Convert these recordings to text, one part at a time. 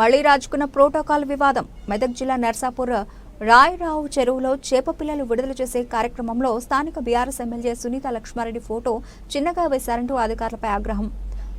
మళ్ళీ రాజుకున్న ప్రోటోకాల్ వివాదం. మెదక్ జిల్లా నర్సాపూర్ రాయరావు చెరువులో చేప పిల్లలు విడుదల చేసే కార్యక్రమంలో స్థానిక BRS MLA Sunitha Laxma Reddy photo చిన్నగా వేశారంటూ అధికారులపై ఆగ్రహం.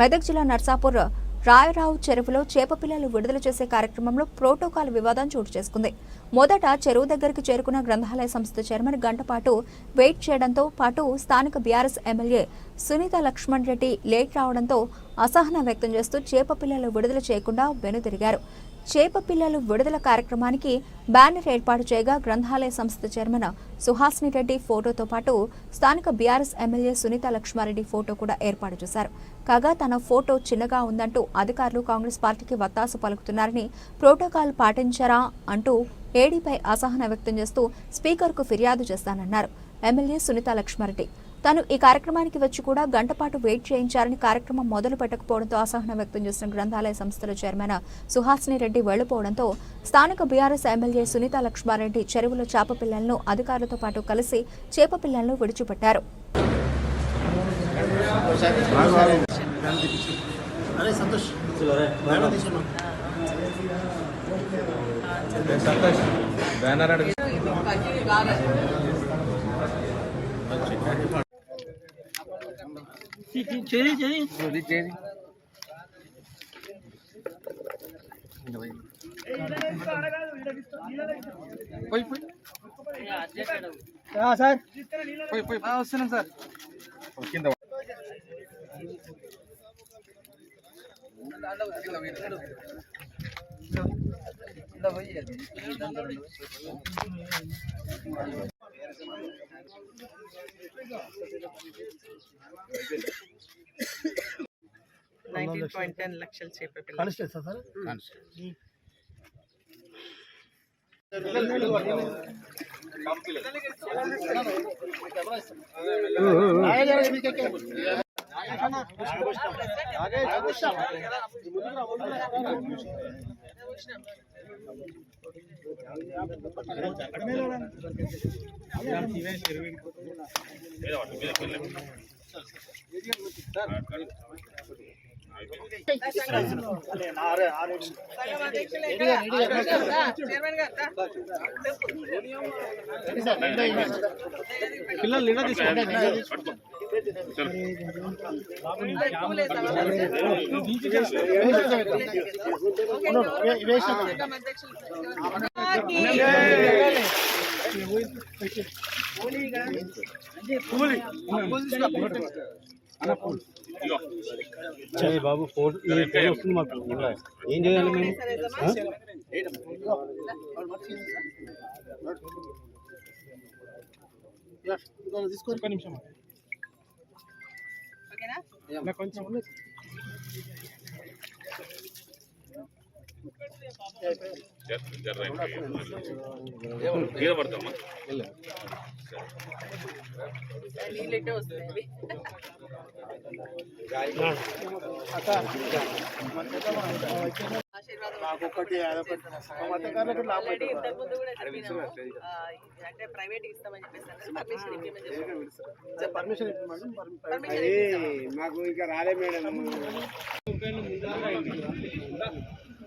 మెదక్ జిల్లా నర్సాపూర్ రాయరావు చెరువులో చేప పిల్లలు విడుదల చేసే కార్యక్రమంలో ప్రోటోకాల్ వివాదం చోటు చేసుకుంది. మొదట చెరువు దగ్గరికి చేరుకున్న గ్రంథాలయ సంస్థ చైర్మన్ గంటపాటు వెయిట్ చేయడంతో పాటు స్థానిక BRS MLA Sunitha Laxman Reddy late రావడంతో అసహనం వ్యక్తం చేస్తూ చేప పిల్లలు విడుదల చేయకుండా వెనుదిరిగారు. చేప పిల్లలు విడుదల కార్యక్రమానికి బ్యానర్ ఏర్పాటు చేయగా గ్రంథాలయ సంస్థ చైర్మన్ సుహాసిని రెడ్డి ఫోటోతో పాటు స్థానిక BRS MLA Sunitha Laxma Reddy photo కూడా ఏర్పాటు చేశారు. కాగా తన ఫోటో చిన్నగా ఉందంటూ అధికారులు కాంగ్రెస్ పార్టీకి వత్తాసు పలుకుతున్నారని ప్రోటోకాల్ పాటించారా అంటూ ఏడీపై అసహన వ్యక్తం చేస్తూ స్పీకర్కు ఫిర్యాదు చేస్తానన్నారు. ఎమ్మెల్యే సునీత లక్ష్మారెడ్డి తాను ఈ కార్యక్రమానికి వచ్చి కూడా గంటపాటు వెయిట్ చేయించారని కార్యక్రమం మొదలు పెట్టకపోవడంతో అసహనం వ్యక్తం చేసిన గ్రంథాలయ సంస్థల చైర్మన్ సుహాసిని రెడ్డి వెళ్ళిపోవడంతో స్థానిక బీఆర్ఎస్ ఎమ్మెల్యే సునీత లక్ష్మారెడ్డి చెరువులో చేప పిల్లలను అధికారులతో పాటు కలిసి చేప పిల్లలను విడిచిపెట్టారు. బ్యానర్ అడిగి చేయి చేయి పోయి పోయి సార్ పోయి పోయి వస్తున్నాం సార్ కింద నైన్టీన్ పాయింట్ టెన్ లక్షల చేప పిల్లలు కానిస్టేబుల్ సార్ చైర్మన్ గారు మీద పిల్లలు నిన్న తీసుకోండి సంఘం అధ్యక్షులు. బాబు ఫోటో ఈ ఫోటో వస్తుంది మాకు. ఏం చేయాలి మేము? సరే, జమా. తీసుకో నిమిషం. ఓకేనా? కొంచెం అంటే ప్రైవేట్ ఇస్తామని చెప్పేసి పర్మిషన్ మాకు ఇంకా రాలే మేడం.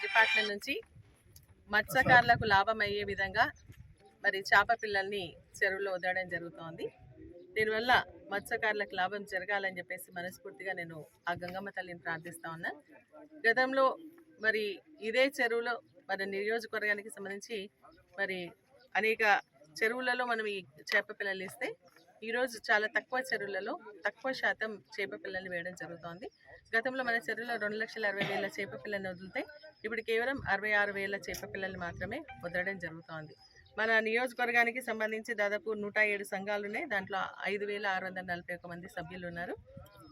డిపార్ట్మెంట్ నుంచి మత్స్యకారులకు లాభం అయ్యే విధంగా మరి చేప పిల్లల్ని చెరువులో వదలడం జరుగుతోంది. దీనివల్ల మత్స్యకారులకు లాభం జరగాలని చెప్పేసి మనస్ఫూర్తిగా నేను ఆ గంగమ్మ తల్లిని ప్రార్థిస్తా ఉన్నా. గతంలో మరి ఇదే చెరువులో మన నియోజకవర్గానికి సంబంధించి మరి అనేక చెరువులలో మనం ఈ చేప పిల్లలు ఇస్తే ఈరోజు చాలా తక్కువ చెరువులలో తక్కువ శాతం చేప పిల్లల్ని వేయడం జరుగుతోంది. గతంలో మన చెరువులో రెండు లక్షల అరవై వేల చేప పిల్లల్ని వదిలితే ఇప్పుడు కేవలం అరవై ఆరు వేల చేప పిల్లల్ని మాత్రమే వదలడం జరుగుతోంది. మన నియోజకవర్గానికి సంబంధించి దాదాపు నూట ఏడు సంఘాలు ఉన్నాయి. దాంట్లో ఐదు వేల ఆరు వందల నలభై ఒక మంది సభ్యులు ఉన్నారు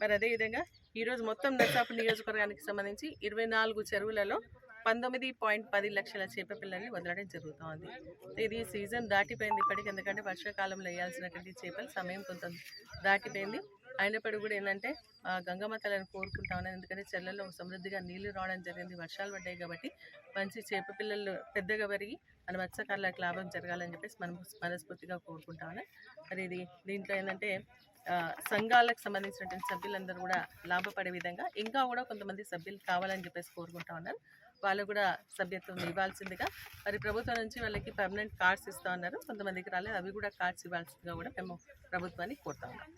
మరి అదేవిధంగా ఈరోజు మొత్తం నర్సాపు నియోజకవర్గానికి సంబంధించి ఇరవై నాలుగు చెరువులలో పంతొమ్మిది పాయింట్ పది లక్షల చేప పిల్లల్ని వదలడం జరుగుతోంది. ఇది సీజన్ దాటిపోయింది ఇప్పటికి. ఎందుకంటే వర్షాకాలంలో వేయాల్సినటువంటి చేపలు సమయం కొంత దాటిపోయింది. అయినప్పటికీ కూడా ఏంటంటే ఆ గంగమ్మ తల్లిని కోరుకుంటా ఉన్నాను. ఎందుకంటే చెల్లెల్లో సమృద్ధిగా నీళ్ళు రావడం జరిగింది. వర్షాలు పడ్డాయి కాబట్టి మంచి చేప పిల్లలు పెద్దగా పెరిగి మన మత్స్యకారులకు లాభం జరగాలని చెప్పేసి మనం మనస్ఫూర్తిగా కోరుకుంటామని మరి ఇది దీంట్లో ఏంటంటే సంఘాలకు సంబంధించినటువంటి సభ్యులందరూ కూడా లాభపడే విధంగా ఇంకా కూడా కొంతమంది సభ్యులు కావాలని చెప్పేసి కోరుకుంటా ఉన్నారు. వాళ్ళు కూడా సభ్యత్వం ఇవ్వాల్సిందిగా. మరి ప్రభుత్వం నుంచి వాళ్ళకి పర్మనెంట్ కార్డ్స్ ఇస్తూ ఉన్నారు. కొంతమందికి రాలేదు అవి కూడా కార్డ్స్ ఇవ్వాల్సిందిగా కూడా మేము ప్రభుత్వాన్ని కోరుతా ఉన్నాం.